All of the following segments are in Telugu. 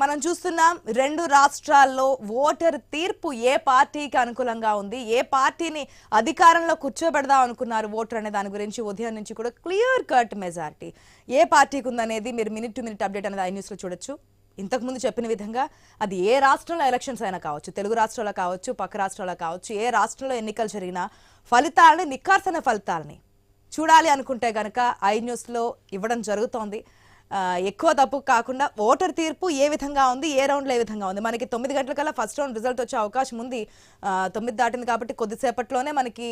మనం చూస్తున్నాం రెండు రాష్ట్రాల్లో ఓటర్ తీర్పు ఏ పార్టీకి అనుకూలంగా ఉంది? ఏ పార్టీని అధికారంలో కూర్చోబెడదాం అనుకున్నారు ఓటర్ అనే దాని గురించి ఉదయం నుంచి కూడా క్లియర్ కట్ మెజారిటీ. ఏ పార్టీకి ఉందనేది మీరు మినిట్ టు మినిట్ అప్డేట్ అనేది ఐ న్యూస్లో చూడొచ్చు ఇంతకుముందు చెప్పిన విధంగా అది ఏ రాష్ట్రంలో ఎలక్షన్స్ అయినా కావచ్చు తెలుగు రాష్ట్రాల్లో కావచ్చు పక్క రాష్ట్రాల్లో కావచ్చు ఏ రాష్ట్రంలో ఎన్నికలు జరిగినా ఫలితాలని నిక్కార్సన ఫలితాలని చూడాలి అనుకుంటే కనుక ఐ న్యూస్లో ఇవ్వడం జరుగుతోంది. ఎక్కువ తప్పు కాకుండా ఓటర్ తీర్పు ఏ విధంగా ఉంది ఏ రౌండ్లో ఏ విధంగా ఉంది? మనకి తొమ్మిది గంటలకల్లా ఫస్ట్ రౌండ్ రిజల్ట్ వచ్చే అవకాశం ఉంది. తొమ్మిది దాటింది కాబట్టి కొద్దిసేపట్లోనే మనకి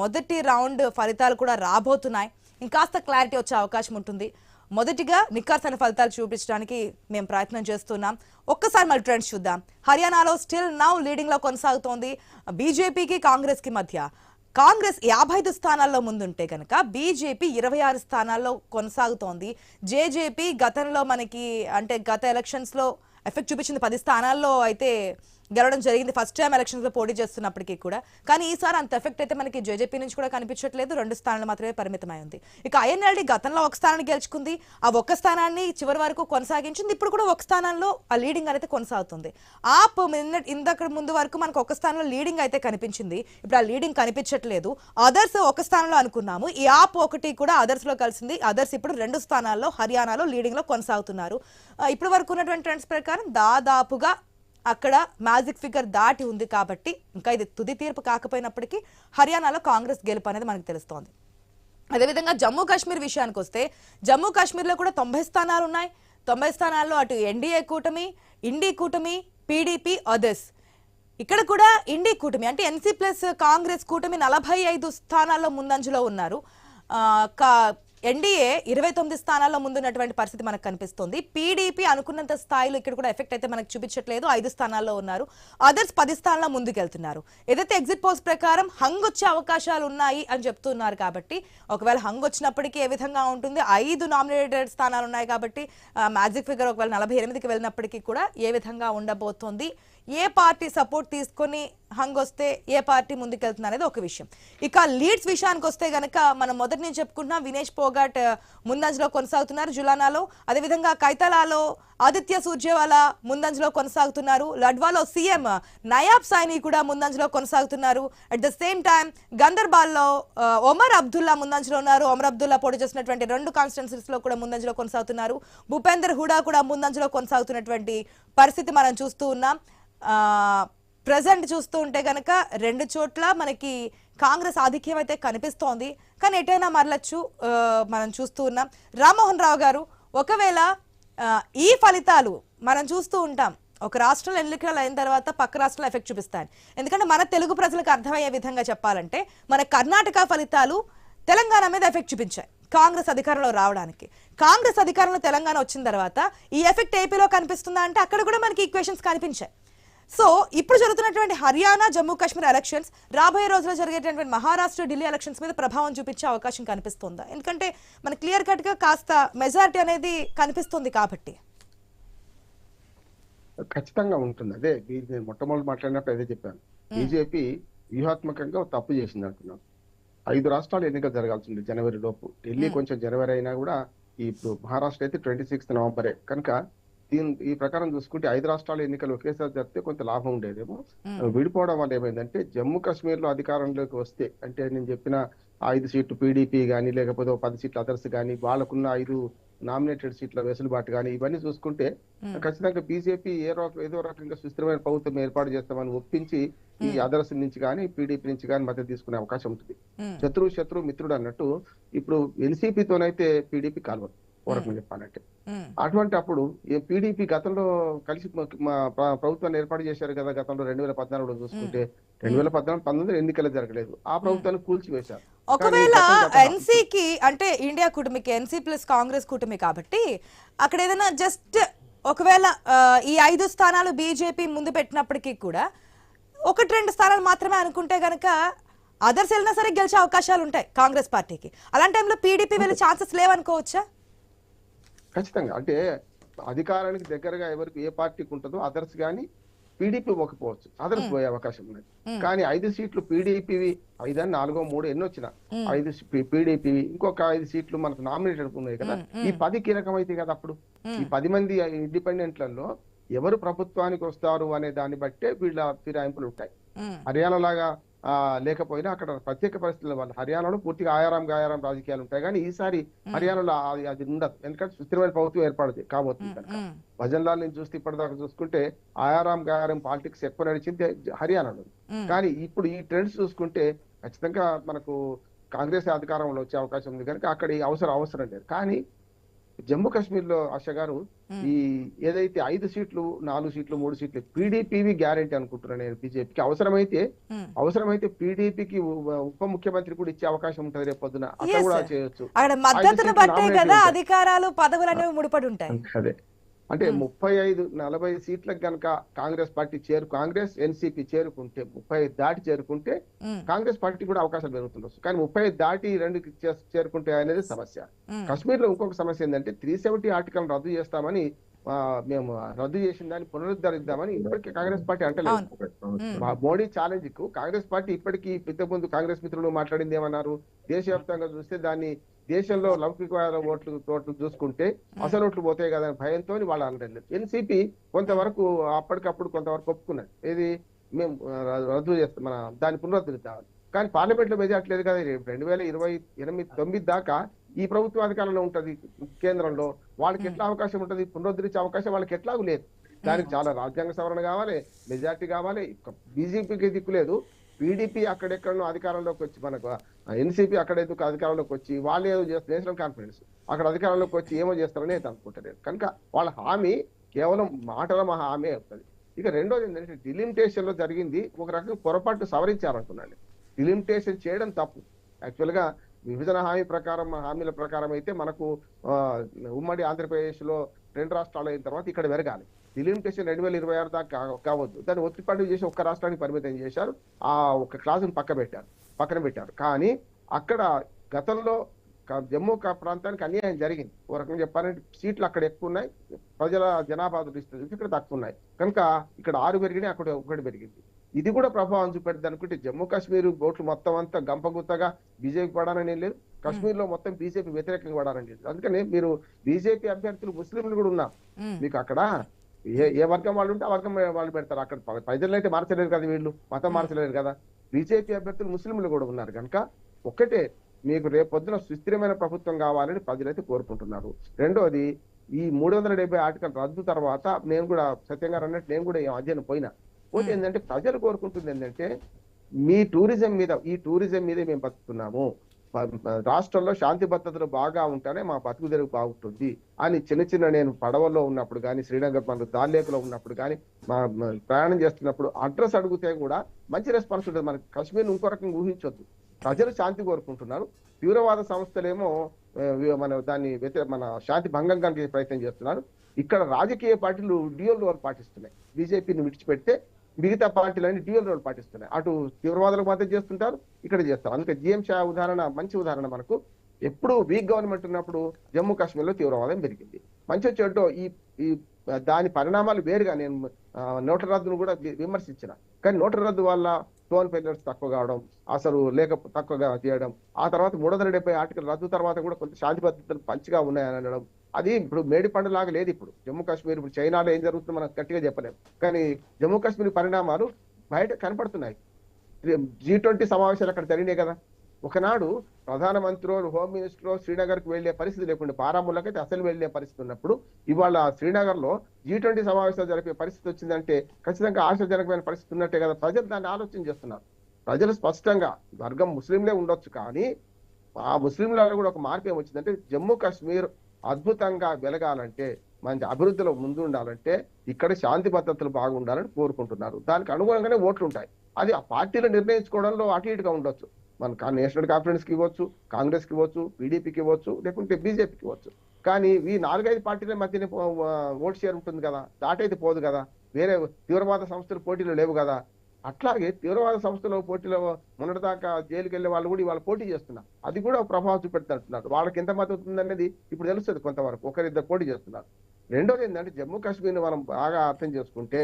మొదటి రౌండ్ ఫలితాలు కూడా రాబోతున్నాయి. ఇంకాస్త క్లారిటీ వచ్చే అవకాశం ఉంటుంది. మొదటిగా నిక్కార్సైన ఫలితాలు చూపించడానికి మేము ప్రయత్నం చేస్తున్నాం. ఒక్కసారి మళ్ళీ ట్రెండ్స్ చూద్దాం. హర్యానాలో స్టిల్ నౌ లీడింగ్లో కొనసాగుతోంది. బీజేపీకి కాంగ్రెస్కి మధ్య కాంగ్రెస్ యాభై ఐదు స్థానాల్లో ముందుంటే కనుక బీజేపీ ఇరవై ఆరు స్థానాల్లో కొనసాగుతోంది. జేజేపీ గతంలో మనకి అంటే గత ఎలక్షన్స్లో ఎఫెక్ట్ చూపించింది పది స్థానాల్లో అయితే గెలవడం జరిగింది. ఫస్ట్ టైం ఎలక్షన్స్లో పోటీ చేస్తున్నప్పటికీ కూడా. కానీ ఈసారి అంత ఎఫెక్ట్ అయితే మనకి జేజేపీ నుంచి కూడా కనిపించట్లేదు. రెండు స్థానాలు మాత్రమే పరిమితమై ఉంది. ఇక ఐఎన్ఎల్డి గతంలో ఒక స్థానాన్ని గెలుచుకుంది. ఆ ఒక్క స్థానాన్ని చివరి వరకు కొనసాగించింది. ఇప్పుడు కూడా ఒక స్థానంలో ఆ లీడింగ్ అనేది కొనసాగుతుంది. ఆ నిన్న ఇందక ముందు వరకు మనకు ఒక స్థానంలో లీడింగ్ అయితే కనిపించింది. ఇప్పుడు ఆ లీడింగ్ కనిపించట్లేదు. అదర్స్ ఒక స్థానంలో అనుకున్నాము. ఈ ఆప్ ఒకటి కూడా అదర్స్లో కలిసింది. అదర్స్ ఇప్పుడు రెండు స్థానాల్లో హర్యానాలో లీడింగ్లో కొనసాగుతున్నారు. ఇప్పటి వరకు ఉన్నటువంటి ట్రెండ్స్ ప్రకారం దాదాపుగా అక్కడ మ్యాజిక్ ఫిగర్ దాటి ఉంది కాబట్టి ఇంకా ఇది తుది తీర్పు కాకపోయినప్పటికీ హర్యానాలో కాంగ్రెస్ గెలుపు అనేది మనకు తెలుస్తోంది. అదేవిధంగా జమ్మూ కాశ్మీర్ విషయానికి వస్తే జమ్మూ కాశ్మీర్లో కూడా తొంభై స్థానాలు ఉన్నాయి. తొంభై స్థానాల్లో అటు ఎన్డీఏ కూటమి ఇండీ కూటమి పీడీపీ అదర్స్ ఇక్కడ కూడా ఇండీ కూటమి అంటే ఎన్సీ ప్లస్ కాంగ్రెస్ కూటమి నలభై ఐదు స్థానాల్లో ముందంజలో ఉన్నారు. కా- ఎన్డీఏ ఇరవై తొమ్మిది స్థానాల్లో ముందున్నటువంటి పరిస్థితి మనకు కనిపిస్తుంది. పీడీపీ అనుకున్నంత స్థాయిలో ఇక్కడ కూడా ఎఫెక్ట్ అయితే మనకు చూపించట్లేదు. ఐదు స్థానాల్లో ఉన్నారు. అదర్స్ పది స్థానాల్లో ముందుకెళ్తున్నారు. ఏదైతే ఎగ్జిట్ పోల్స్ ప్రకారం హంగ్ వచ్చే అవకాశాలు ఉన్నాయి అని చెప్తున్నారు కాబట్టి ఒకవేళ హంగ్ వచ్చినప్పటికీ ఏ విధంగా ఉంటుంది? ఐదు నామినేటెడ్ స్థానాలు ఉన్నాయి కాబట్టి మ్యాజిక్ ఫిగర్ ఒకవేళ నలభై ఎనిమిదికి వెళ్ళినప్పటికీ కూడా ఏ విధంగా ఉండబోతోంది? ఏ పార్టీ సపోర్ట్ తీసుకొని హంగ్ వస్తే ఏ పార్టీ ముందుకెళ్తుంది అనేది ఒక విషయం. ఇక లీడ్స్ విషయానికి వస్తే గనక మనం మొదటి నుంచి చెప్పుకుంటున్నాం వినేష్ పోగాట్ ముందంజలో కొనసాగుతున్నారు జులానాలో. అదేవిధంగా కైతలాలో ఆదిత్య సూర్జేవాలా ముందంజలో కొనసాగుతున్నారు. లడ్వాలో సీఎం నయాబ్ సైని కూడా ముందంజలో కొనసాగుతున్నారు. అట్ ద సేమ్ టైం గందర్బాల్లో ఒమర్ అబ్దుల్లా ముందంజలో ఉన్నారు. ఒమర్ అబ్దుల్లా పోటీ చేసినటువంటి రెండు కాన్స్టిట్యున్సీస్లో కూడా ముందంజలో కొనసాగుతున్నారు. భూపేందర్ హుడా కూడా ముందంజలో కొనసాగుతున్నటువంటి పరిస్థితి మనం చూస్తూ ఉన్నాం. ప్రజెంట్ చూస్తూ ఉంటే కనుక రెండు చోట్ల మనకి కాంగ్రెస్ ఆధిక్యం అయితే కనిపిస్తోంది. కానీ ఎటైనా మరలచ్చు మనం చూస్తూ ఉన్నాం. రామ్మోహన్ రావు గారు ఒకవేళ ఈ ఫలితాలు మనం చూస్తూ ఉంటాం ఒక రాష్ట్రంలో ఎన్నికలు అయిన తర్వాత పక్క రాష్ట్రంలో ఎఫెక్ట్ చూపిస్తాయి ఎందుకంటే మన తెలుగు ప్రజలకు అర్థమయ్యే విధంగా చెప్పాలంటే మన కర్ణాటక ఫలితాలు తెలంగాణ మీద ఎఫెక్ట్ చూపించాయి కాంగ్రెస్ అధికారంలో రావడానికి. కాంగ్రెస్ అధికారంలో తెలంగాణ వచ్చిన తర్వాత ఈ ఎఫెక్ట్ ఏపీలో కనిపిస్తుందా అంటే అక్కడ కూడా మనకి ఈక్వేషన్స్ కనిపించాయి. సో ఇప్పుడు జరుగుతున్నటువంటి హర్యానా జమ్మూ కాశ్మీర్ ఎలక్షన్స్ రాబోయే రోజుల్లో జరిగేటటువంటి మహారాష్ట్ర ఢిల్లీ ఎలక్షన్స్ మీద ప్రభావం చూపించే అవకాశం కనిపిస్తుందా? ఎందుకంటే మన క్లియర్ కట్గా కాస్త మెజారిటీ అనేది కనిపిస్తుంది కాబట్టి. ఖచ్చితంగా ఉంటుంది. అదే నేను మొట్టమొదటి మాట్లాడినప్పుడు అదే చెప్పాను. బీజేపీ వ్యూహాత్మకంగా తప్పు చేసింది అంటున్నాను ఐదు రాష్ట్రాలు ఎన్నికలు జరగాల్సి ఉంది జనవరి లోపు. ఢిల్లీ కొంచెం జనవరి అయినా కూడా ఇప్పుడు మహారాష్ట్ర అయితే ట్వంటీ సిక్స్త్ నవంబరే. కనుక దీని ఈ ప్రకారం చూసుకుంటే ఐదు రాష్ట్రాల ఎన్నికలు ఒకేసారి జరిపితే కొంత లాభం ఉండేదేమో. విడిపోవడం వల్ల ఏమైందంటే జమ్మూ కాశ్మీర్లో అధికారంలోకి వస్తే అంటే నేను చెప్పిన ఐదు సీట్లు పీడీపీ కానీ లేకపోతే పది సీట్లు అదర్స్ కానీ వాళ్ళకున్న ఐదు నామినేటెడ్ సీట్ల వెసులుబాటు కానీ ఇవన్నీ చూసుకుంటే ఖచ్చితంగా బీజేపీ ఏ రక ఏదో రకంగా సుస్థిరమైన ప్రభుత్వం ఏర్పాటు చేస్తామని ఒప్పించి ఈ అదర్స్ నుంచి కానీ పీడీపీ నుంచి కానీ మద్దతు తీసుకునే అవకాశం ఉంటుంది. శత్రువు శత్రువు మిత్రుడు అన్నట్టు ఇప్పుడు ఎన్సీపీతోనైతే పీడీపీ కలవదు. ఓ రకంగా చెప్పాలంటే. అటువంటి అప్పుడు పీడీపీ గతంలో కలిసి మ- మా ప్ర- ప్రభుత్వాన్ని ఏర్పాటు చేశారు కదా గతంలో రెండు వేల పద్నాలుగులో చూసుకుంటే. రెండు వేల పద్నాలుగు పంతొమ్మిది ఎన్నికలు జరగలేదు. ఆ ప్రభుత్వాన్ని కూల్చివేశారు. ఒకవేళ ఎన్సీకి అంటే ఇండియా కూటమికి ఎన్సీ ప్లస్ కాంగ్రెస్ కూటమి కాబట్టి అక్కడ ఏదైనా జస్ట్ ఒకవేళ ఈ ఐదు స్థానాలు బీజేపీ ముందు పెట్టినప్పటికీ కూడా ఒకటి రెండు స్థానాలు మాత్రమే అనుకుంటే గనక అదర్స్ వెళ్ళినా సరే గెలిచే అవకాశాలు ఉంటాయి కాంగ్రెస్ పార్టీకి. అలాంటి టైంలో పీడీపీ వెళ్ళే ఛాన్సెస్ లేవనుకోవచ్చా? ఖచ్చితంగా. అంటే అధికారానికి దగ్గరగా ఎవరికి ఏ పార్టీకి ఉంటుందో అదర్స్ కానీ పీడీపీ పోకపోవచ్చు అదర్స్ పోయే అవకాశం ఉన్నది. కానీ ఐదు సీట్లు పీడీపీవి ఐదని నాలుగో మూడు ఎన్ని వచ్చినా ఐదు పీడీపీ ఇంకొక ఐదు సీట్లు మనకు నామినేటెడ్ ఉన్నాయి కదా. ఈ పది కీలకమైతే కదా అప్పుడు? ఈ పది మంది ఇండిపెండెంట్లలో ఎవరు ప్రభుత్వానికి వస్తారు అనే దాన్ని బట్టే వీళ్ళ ఫిరాయింపులు ఉంటాయి. హర్యానా లాగా లేకపోయినా అక్కడ ప్రత్యేక పరిస్థితుల వల్ల హర్యానాలో పూర్తిగా ఆయారం గాయారం రాజకీయాలు ఉంటాయి. కానీ ఈసారి హర్యానాలో అది అది ఉండదు. ఎందుకంటే సుస్థిరమైన ప్రభుత్వం ఏర్పడదు కాబోతుంది కనుక. భజన్ లాల్ నుంచి చూస్తే ఇప్పటిదాకా చూసుకుంటే ఆయారం గాయారం పాలిటిక్స్ ఎక్కువ నడిచింది హర్యానాలో. కానీ ఇప్పుడు ఈ ట్రెండ్స్ చూసుకుంటే ఖచ్చితంగా మనకు కాంగ్రెస్ అధికారంలో వచ్చే అవకాశం ఉంది కనుక అక్కడ ఈ అవసరం అవసరం లేదు. కానీ జమ్మూ కాశ్మీర్లో ఆశ గారు. ఈ ఏదైతే ఐదు సీట్లు నాలుగు సీట్లు మూడు సీట్లు పీడీపీవి గ్యారంటీ అనుకుంటున్నాను నేను బీజేపీకి అవసరమైతే. అవసరమైతే పీడీపీకి ఉప ముఖ్యమంత్రి కూడా ఇచ్చే అవకాశం ఉంటుంది రేపు పొద్దున Yes, కూడా. చేయొచ్చు అక్కడ. అధికారాలు పదవులు అనేవి ముడిపడి ఉంటాయి అదే అంటే ముప్పై ఐదు నలభై సీట్లకు గనక కాంగ్రెస్ పార్టీ చేరు కాంగ్రెస్ ఎన్సీపీ చేరుకుంటే ముప్పై ఐదు దాటి చేరుకుంటే కాంగ్రెస్ పార్టీ కూడా అవకాశాలు పెరుగుతుండొచ్చు. కానీ ముప్పై ఐదు దాటి రెండు చేరుకుంటే అనేది సమస్య. కశ్మీర్లో ఇంకొక సమస్య ఏంటంటే త్రీ సెవెంటీ ఆర్టికల్ రద్దు చేస్తామని మేము రద్దు చేసిన దాన్ని పునరుద్ధరిద్దామని ఇప్పటికీ కాంగ్రెస్ పార్టీ అంటలేదు. మోడీ ఛాలెంజ్కు కాంగ్రెస్ పార్టీ ఇప్పటికీ ఇంతకుముందు కాంగ్రెస్ మిత్రులు మాట్లాడింది ఏమన్నారు? దేశవ్యాప్తంగా చూస్తే దాన్ని దేశంలో లౌకిక ఓట్లు ఓట్లు చూసుకుంటే అసలు ఓట్లు పోతాయి కదా అనే భయంతో వాళ్ళు అనలేదు ఎన్సీపీ కొంతవరకు అప్పటికప్పుడు కొంతవరకు ఒప్పుకున్నది ఏది? మేము రద్దు చేస్తాం మన దాన్ని పునరుద్ధరిద్దాం కానీ పార్లమెంట్లో మెజార్టీ లేదు కదా రెండు వేల ఇరవై ఎనిమిది తొమ్మిది దాకా ఈ ప్రభుత్వం అధికారంలో ఉంటది. కేంద్రంలో వాళ్ళకి ఎట్లా అవకాశం ఉంటది? పునరుద్ధరించే అవకాశం వాళ్ళకి ఎట్లాగూ లేదు. దానికి చాలా రాజ్యాంగ సవరణ కావాలి మెజార్టీ కావాలి. బీజేపీకి దిక్కు లేదు. పీడీపీ అక్కడెక్కడో అధికారంలోకి వచ్చి మనకు ఎన్సీపీ అక్కడ ఎందుకు అధికారంలోకి వచ్చి వాళ్ళు ఏదో చేస్తారు నేషనల్ కాన్ఫరెన్స్ అక్కడ అధికారంలోకి వచ్చి ఏమో చేస్తారని అయితే అనుకుంటారు కనుక వాళ్ళ హామీ కేవలం మాటల మా హామీ అవుతుంది. ఇక రెండోది ఏంటంటే డిలిమిటేషన్లో జరిగింది ఒక రకంగా పొరపాటు సవరించారనుకున్నాను డిలిమిటేషన్ చేయడం తప్పు. యాక్చువల్గా విభజన హామీ ప్రకారం హామీల ప్రకారం అయితే మనకు ఉమ్మడి ఆంధ్రప్రదేశ్లో రెండు రాష్ట్రాలు అయిన తర్వాత ఇక్కడ పెరగాలి డిలిమిటేషన్ రెండు వేల ఇరవై ఆరు దాకా కావద్దు. దాన్ని ఒత్తిడి చేసి ఒక్క రాష్ట్రానికి పరిమితం చేశారు. ఆ ఒక క్లాసును పక్క పెట్టారు. పక్కన పెట్టారు. కానీ అక్కడ గతంలో జమ్మూ ప్రాంతానికి అన్యాయం జరిగింది. ఓ రకంగా చెప్పాలంటే సీట్లు అక్కడ ఎక్కువ ఉన్నాయి. ప్రజల జనాభా దృష్టి ఇక్కడ తక్కువ ఉన్నాయి. కనుక ఇక్కడ ఆరు పెరిగినాయి అక్కడ ఒకటి పెరిగింది. ఇది కూడా ప్రభావం చూపెడుతుంది అనుకుంటే జమ్మూ కాశ్మీర్ ఓట్లు మొత్తం అంతా గంపగుత్తగా బీజేపీ పడాలని లేదు. కాశ్మీర్లో మొత్తం బీజేపీ వ్యతిరేకంగా పడాలని లేదు. అందుకని మీరు బీజేపీ అభ్యర్థులు ముస్లింలు కూడా ఉన్నారు. మీకు అక్కడ ఏ ఏ వర్గం వాళ్ళు ఉంటే ఆ వర్గం వాళ్ళు పెడతారు. అక్కడ ప- ప్రజలను అయితే మార్చలేరు కదా వీళ్ళు. మతం మార్చలేరు కదా. బీజేపీ అభ్యర్థులు ముస్లింలు కూడా ఉన్నారు కనుక ఒక్కటే మీకు రేపు పొద్దున సుస్థిరమైన ప్రభుత్వం కావాలని ప్రజలైతే కోరుకుంటున్నారు. రెండోది ఈ మూడు వందల డెబ్బై ఆర్టికల్ రద్దు తర్వాత నేను కూడా సత్యం గారు అన్నట్టు నేను కూడా అధ్యయనం పోయినా. పోతే ఏంటంటే ప్రజలు కోరుకుంటుంది ఏంటంటే మీ టూరిజం మీద ఈ టూరిజం మీదే మేము బతుకుతున్నాము. రాష్ట్రంలో శాంతి భద్రతలు బాగా ఉంటేనే మా బతుకు తెరుగు బాగుంటుంది. అని చిన్న చిన్న నేను పడవలో ఉన్నప్పుడు కానీ శ్రీనగర్ మన దాల్లేకులో ఉన్నప్పుడు కానీ మా ప్రయాణం చేస్తున్నప్పుడు అడ్రస్ అడిగితే కూడా మంచి రెస్పాన్స్ ఉంటుంది. మనకి కశ్మీర్ ఇంకో రకంగా ఊహించొద్దు. ప్రజలు శాంతి కోరుకుంటున్నారు. తీవ్రవాద సంస్థలేమో మన దాన్ని వ్యతిరే మన శాంతి భంగం కలిగే ప్రయత్నం చేస్తున్నారు. ఇక్కడ రాజకీయ పార్టీలు డియోల్ రోల్ పాటిస్తున్నాయి. బీజేపీని విడిచిపెడితే మిగతా పార్టీలన్నీ డ్యూయల్ రోల్ పాటిస్తున్నాయి. అటు తీవ్రవాదులకు మద్దతు చేస్తుంటారు ఇక్కడ చేస్తారు. అందుకే జిఎం షా ఉదాహరణ మంచి ఉదాహరణ మనకు. ఎప్పుడు వీక్ గవర్నమెంట్ ఉన్నప్పుడు జమ్మూ కాశ్మీర్లో తీవ్రవాదం పెరిగింది. మంచి చెడ్డో ఈ ఈ దాని పరిణామాలు వేరుగా నేను ఆ, నోట్ల రద్దును కూడా విమర్శించిన. కానీ నోట్ల రద్దు వల్ల టోన్ ఫెయిలర్స్ తక్కువ కావడం అసలు లేక తక్కువగా చేయడం ఆ తర్వాత మూడు వందల డెబ్బై ఆర్టికల్ రద్దు తర్వాత కూడా కొంత శాంతి భద్రతలు మంచిగా ఉన్నాయని అనడం అది ఇప్పుడు మేడి పండు లాగా లేదు ఇప్పుడు. జమ్మూ కాశ్మీర్ ఇప్పుడు చైనాలో ఏం జరుగుతుందో మనం గట్టిగా చెప్పలేము. కానీ జమ్మూ కాశ్మీర్ పరిణామాలు బయట కనపడుతున్నాయి. జీ ట్వంటీ సమావేశాలు అక్కడ జరిగినాయి కదా. ఒకనాడు ప్రధానమంత్రి హోమ్ మినిస్టర్ శ్రీనగర్కి వెళ్ళే పరిస్థితి లేకుండా బారాముల్లకైతే అసలు వెళ్ళే పరిస్థితి ఉన్నప్పుడు ఇవాళ శ్రీనగర్లో జీ ట్వంటీ సమావేశాలు జరిపే పరిస్థితి వచ్చిందంటే ఖచ్చితంగా ఆశాజనకమైన పరిస్థితి ఉన్నట్టే కదా. ప్రజలు దాన్ని ఆలోచన చేస్తున్నారు. ప్రజలు స్పష్టంగా వర్గం ముస్లింలే ఉండొచ్చు కానీ ఆ ముస్లింలలో కూడా ఒక మార్పు ఏమొచ్చిందంటే జమ్మూ కాశ్మీర్ అద్భుతంగా వెలగాలంటే మంచి అభివృద్ధిలో ముందు ఉండాలంటే ఇక్కడ శాంతి భద్రతలు బాగుండాలని కోరుకుంటున్నారు. దానికి అనుగుణంగానే ఓట్లు ఉంటాయి అది ఆ పార్టీలు నిర్ణయించుకోవడంలో అటు ఇటుగా ఉండొచ్చు. మన కా- నేషనల్ కాన్ఫరెన్స్కి ఇవ్వచ్చు కాంగ్రెస్కి ఇవ్వచ్చు పీడీపీకి ఇవ్వచ్చు లేకుంటే బీజేపీకి ఇవ్వచ్చు. కానీ ఈ నాలుగైదు పార్టీల మధ్యనే ఓట్ షేర్ ఉంటుంది కదా. దాటైతే పోదు కదా. వేరే తీవ్రవాద సంస్థలు పోటీలు లేవు కదా. అట్లాగే తీవ్రవాద సంస్థలో పోటీలో మొన్నటిదాకా జైలుకి వెళ్ళే వాళ్ళు కూడా ఇవాళ పోటీ చేస్తున్నారు. అది కూడా ప్రభావం చూపెడుతున్నారు వాళ్ళకి ఎంత మద్దతు ఉందనేది ఇప్పుడు తెలుస్తుంది కొంతవరకు. ఒకరిద్దరు పోటీ చేస్తున్నారు. రెండోది ఏంటంటే జమ్మూ కాశ్మీర్ని మనం బాగా అర్థం చేసుకుంటే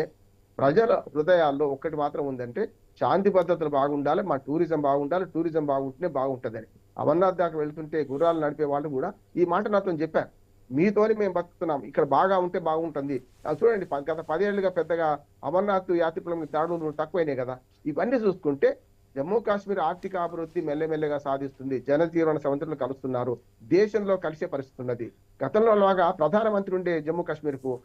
ప్రజల హృదయాల్లో ఒక్కటి మాత్రం ఉందంటే శాంతి భద్రతలు బాగుండాలి మా టూరిజం బాగుండాలి టూరిజం బాగుంటేనే బాగుంటుందని. అమర్నాథ్ దాకా వెళ్తుంటే గుర్రాలు నడిపే వాళ్ళు కూడా ఈ మాట నాతో చెప్పారు. మీతోని మేము బతుకుతున్నాం. ఇక్కడ బాగా ఉంటే బాగుంటుంది. అది చూడండి ప- గత పదేళ్ళుగా పెద్దగా అమర్నాథ్ యాత్రికుల దాడులు తక్కువైనాయి కదా. ఇవన్నీ చూసుకుంటే జమ్మూ కాశ్మీర్ ఆర్థిక అభివృద్ధి మెల్లమెల్లగా సాధిస్తుంది. జనజీవన సముద్రంలో కలుస్తున్నారు. దేశంలో కలిసే పరిస్థితి ఉన్నది. గతంలో లాగా ప్రధానమంత్రి ఉండే జమ్మూ కాశ్మీర్కు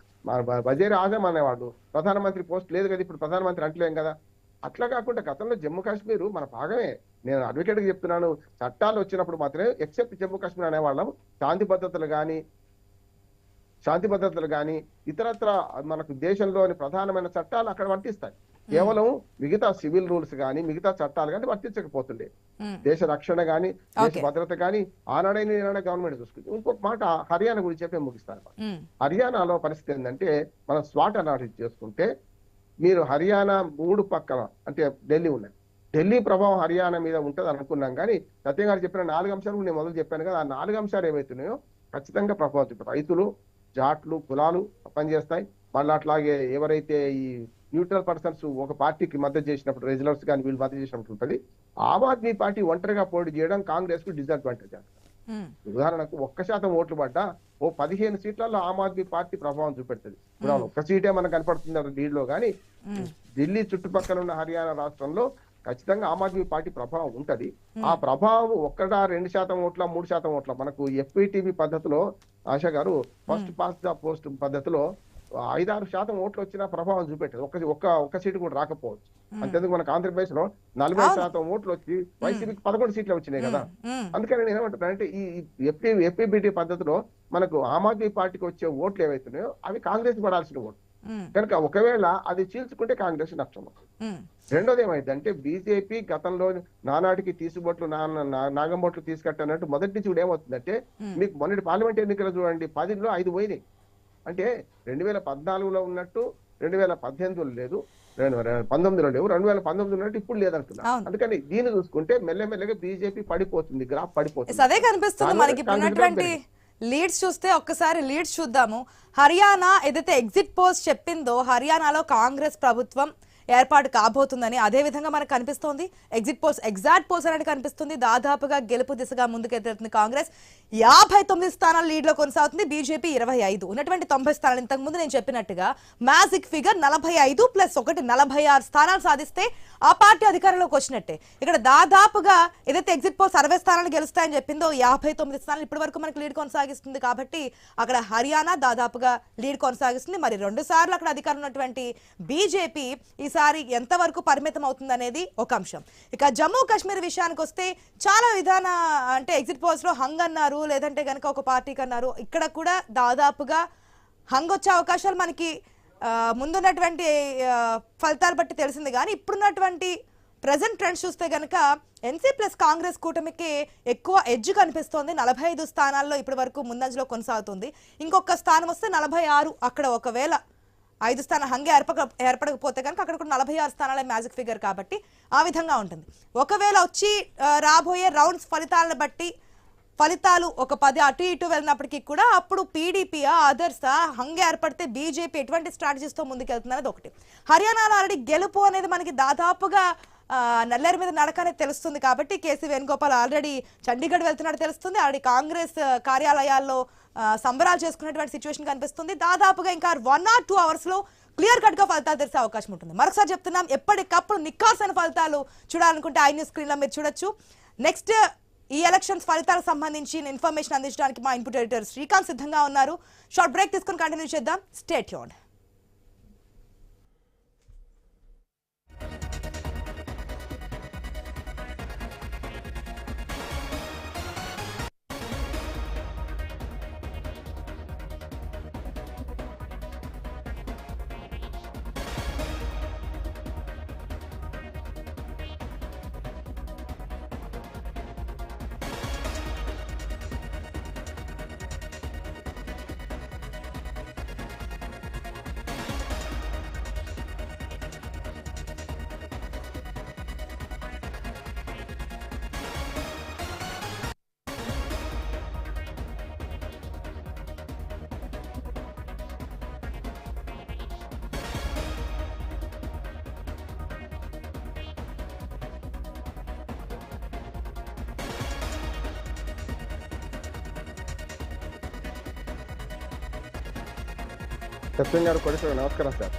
వజీర్ ఆజం అనేవాడు ప్రధానమంత్రి పోస్ట్ లేదు కదా ఇప్పుడు ప్రధానమంత్రి అంటలేం కదా. అట్లా కాకుండా గతంలో జమ్మూ కాశ్మీర్ మన భాగమే. నేను అడ్వకేట్గా చెప్తున్నాను చట్టాలు వచ్చినప్పుడు మాత్రమే ఎక్సెప్ట్ జమ్మూ కాశ్మీర్ అనేవాళ్ళం శాంతి భద్రతలు కానీ శాంతి భద్రతలు కానీ ఇతరత్ర మనకు దేశంలోని ప్రధానమైన చట్టాలు అక్కడ వర్తిస్తాయి కేవలం మిగతా సివిల్ రూల్స్ కానీ మిగతా చట్టాలు కానీ వర్తించకపోతుండే. దేశ రక్షణ కానీ దేశ. భద్రత కానీ ఆనాడైన ఈనాడే గవర్నమెంట్ చూసుకుంది ఇంకొక మాట హర్యానా గురించి చెప్పే ముగిస్తాను. హర్యానాలో పరిస్థితి ఏంటంటే మనం స్వాట్ అనాలిసిస్ చేసుకుంటే మీరు హర్యానా మూడు పక్కన అంటే ఢిల్లీ ఉన్నది ఢిల్లీ ప్రభావం హర్యానా మీద ఉంటది అనుకున్నాం కానీ సత్యం గారు చెప్పిన నాలుగు అంశాలు నేను మొదలు చెప్పాను కదా ఆ నాలుగు అంశాలు ఏవైతున్నాయో ఖచ్చితంగా ప్రభావం రైతులు జాట్లు కులాలు పనిచేస్తాయి. మళ్ళీ అట్లాగే ఎవరైతే ఈ న్యూట్రల్ పర్సన్స్ ఒక పార్టీకి మద్దతు చేసినప్పుడు రెజ్యులర్స్ కానీ వీళ్ళు మద్దతు చేసినప్పుడు ఉంటుంది ఆమ్ ఆద్మీ పార్టీ ఒంటరిగా పోటీ చేయడం కాంగ్రెస్కు డిసడ్వాంటేజ్. ఉదాహరణకు ఒక్క శాతం ఓట్లు పడ్డా ఓ పదిహేను సీట్లలో ఆమ్ ఆద్మీ పార్టీ ప్రభావం చూపెడుతుంది. ఇప్పుడు ఒక్క సీటే మనకు కనపడుతుంది లీడ్లో కానీ. ఢిల్లీ చుట్టుపక్కల ఉన్న హర్యానా రాష్ట్రంలో ఖచ్చితంగా ఆమ్ ఆద్మీ పార్టీ ప్రభావం ఉంటది. ఆ ప్రభావం ఒక్కటా రెండు శాతం ఓట్ల మూడు శాతం ఓట్ల మనకు ఎఫ్పిటివి పద్ధతిలో ఆశా గారు ఫస్ట్ పాస్ ద పోస్ట్ పద్ధతిలో ఐదారు శాతం ఓట్లు వచ్చిన ప్రభావం చూపెట్టదు. ఒక్క ఒక్క ఒక్క సీటు కూడా రాకపోవచ్చు. అంతేందుకు మనకు ఆంధ్రప్రదేశ్లో నలభై. శాతం ఓట్లు వచ్చి వైసీపీకి పదకొండు సీట్లు వచ్చినాయి కదా. అందుకని నేను ఏమంటున్నా అంటే ఈ ఎఫ్పి ఎఫ్పిబిటి పద్ధతిలో మనకు ఆమ్ ఆద్మీ పార్టీకి వచ్చే ఓట్లు ఏవైతున్నాయో అవి కాంగ్రెస్ పడాల్సిన ఓట్లు. కనుక ఒకవేళ అది చీల్చుకుంటే కాంగ్రెస్ నష్టం. మ్మ్. రెండోది ఏమైందంటే బీజేపీ గతంలో నానాటికి తీసుబొట్లు నాగంబొట్లు తీసుకట్టన్నట్టు మొదటి నుంచి కూడా ఏమవుతుందంటే మీకు మొన్నటి పార్లమెంట్ ఎన్నికలు చూడండి పదిలో ఐదు పోయినాయి అంటే రెండు వేల పద్నాలుగులో ఉన్నట్టు రెండు వేల పద్దెనిమిదిలో లేదు పంతొమ్మిదిలో లేవు రెండు వేల పంతొమ్మిది ఉన్నట్టు ఇప్పుడు లేదంటున్నారు అవును. అందుకని దీన్ని చూసుకుంటే మెల్లమెల్లగా బీజేపీ పడిపోతుంది గ్రాఫ్ పడిపోతుంది అదే కనిపిస్తుంది మనకి లీడ్స్ చూస్తే ఒక్కసారి లీడ్స్ చూద్దాము. హర్యానా ఏదైతే ఎగ్జిట్ పోస్ట్ చెప్పిందో హర్యానాలో కాంగ్రెస్ ప్రభుత్వం ఏర్పాటు కాబోతుందని అదే విధంగా మనకు కనిపిస్తోంది. ఎగ్జిట్ పోస్ట్ ఎగ్జాక్ట్ పోస్ట్ అనేది కనిపిస్తుంది. దాదాపుగా గెలుపు దిశగా ముందుకెళ్తుంది కాంగ్రెస్. యాభై తొమ్మిది స్థానాల లీడ్లో కొనసాగుతుంది బీజేపీ ఇరవై ఐదు. ఉన్నటువంటి తొంభై స్థానాలు ఇంతకు ముందు నేను చెప్పినట్టుగా మ్యాజిక్ ఫిగర్ నలభై ఐదు ప్లస్ ఒకటి నలభై ఆరు స్థానాలు సాధిస్తే ఆ పార్టీ అధికారంలోకి వచ్చినట్టే. ఇక్కడ దాదాపుగా ఏదైతే ఎగ్జిట్ పోల్స్ అరవై స్థానాలు గెలుస్తాయని చెప్పిందో యాభై తొమ్మిది స్థానాలు ఇప్పటి వరకు మనకి లీడ్ కొనసాగిస్తుంది కాబట్టి అక్కడ హర్యానా దాదాపుగా లీడ్ కొనసాగిస్తుంది. మరి రెండు సార్లు అక్కడ అధికారం ఉన్నటువంటి బీజేపీ ఈసారి ఎంతవరకు పరిమితం అవుతుంది అనేది ఒక అంశం. ఇక జమ్మూ కాశ్మీర్ విషయానికి వస్తే చాలా విధాన అంటే ఎగ్జిట్ పోల్స్లో హంగ్ అన్నారు లేదంటే కనుక ఒక పార్టీకి అన్నారు ఇక్కడ కూడా దాదాపుగా హంగ్ వచ్చే అవకాశాలు మనకి ముందున్నటువంటి ఫలితాలు బట్టి తెలిసింది. కానీ ఇప్పుడున్నటువంటి ప్రజెంట్ ట్రెండ్స్ చూస్తే కనుక ఎన్సీ ప్లస్ కాంగ్రెస్ కూటమికి ఎక్కువ ఎడ్జ్ కనిపిస్తోంది. నలభై ఐదు స్థానాల్లో ఇప్పటి వరకు ముందంజలో కొనసాగుతుంది. ఇంకొక స్థానం వస్తే నలభై ఆరు అక్కడ ఒకవేళ ఐదు స్థానం హంగే ఏర్పక ఏర్పడకపోతే కనుక అక్కడ కూడా నలభై ఆరు స్థానాలే మ్యాజిక్ ఫిగర్ కాబట్టి ఆ విధంగా ఉంటుంది. ఒకవేళ వచ్చి రాబోయే రౌండ్స్ ఫలితాలను బట్టి ఫలితాలు ఒక పది అటు ఇటు వెళ్ళినప్పటికీ కూడా అప్పుడు పీడీపీయా అదర్సా హంగ ఏర్పడితే బీజేపీ ఎటువంటి స్ట్రాటజీస్తో ముందుకెళ్తుందనేది ఒకటి. హర్యానాలో ఆల్రెడీ గెలుపు అనేది మనకి దాదాపుగా నల్లేరు మీద నడక అనేది తెలుస్తుంది కాబట్టి కేసీ వేణుగోపాల్ ఆల్రెడీ చండీగఢ్ వెళ్తున్నట్టు తెలుస్తుంది. ఆల్రెడీ కాంగ్రెస్ కార్యాలయాల్లో సంబరాలు చేసుకున్నటువంటి సిచ్యువేషన్ కనిపిస్తుంది. దాదాపుగా ఇంకా వన్ ఆర్ టూ అవర్స్లో క్లియర్ కట్గా ఫలితాలు తెలిసే అవకాశం ఉంటుంది. మరొకసారి చెప్తున్నాం ఎప్పటికప్పుడు నిక్కాల్సిన ఫలితాలు చూడాలనుకుంటే ఐ న్యూస్ స్క్రీన్లో మీరు చూడొచ్చు. నెక్స్ట్ ఈ ఎలక్షన్స్ ఫలితాలకు సంబంధించి ఇన్ఫర్మేషన్ అందించడానికి మా ఇన్పుట్ ఎడిటర్ శ్రీకాంత్ సిద్ధంగా ఉన్నారు. షార్ట్ బ్రేక్ తీసుకుని కంటిన్యూ చేద్దాం. స్టేట్ యూన్ సత్యం గారు కొడిసారు నమస్కారం సార్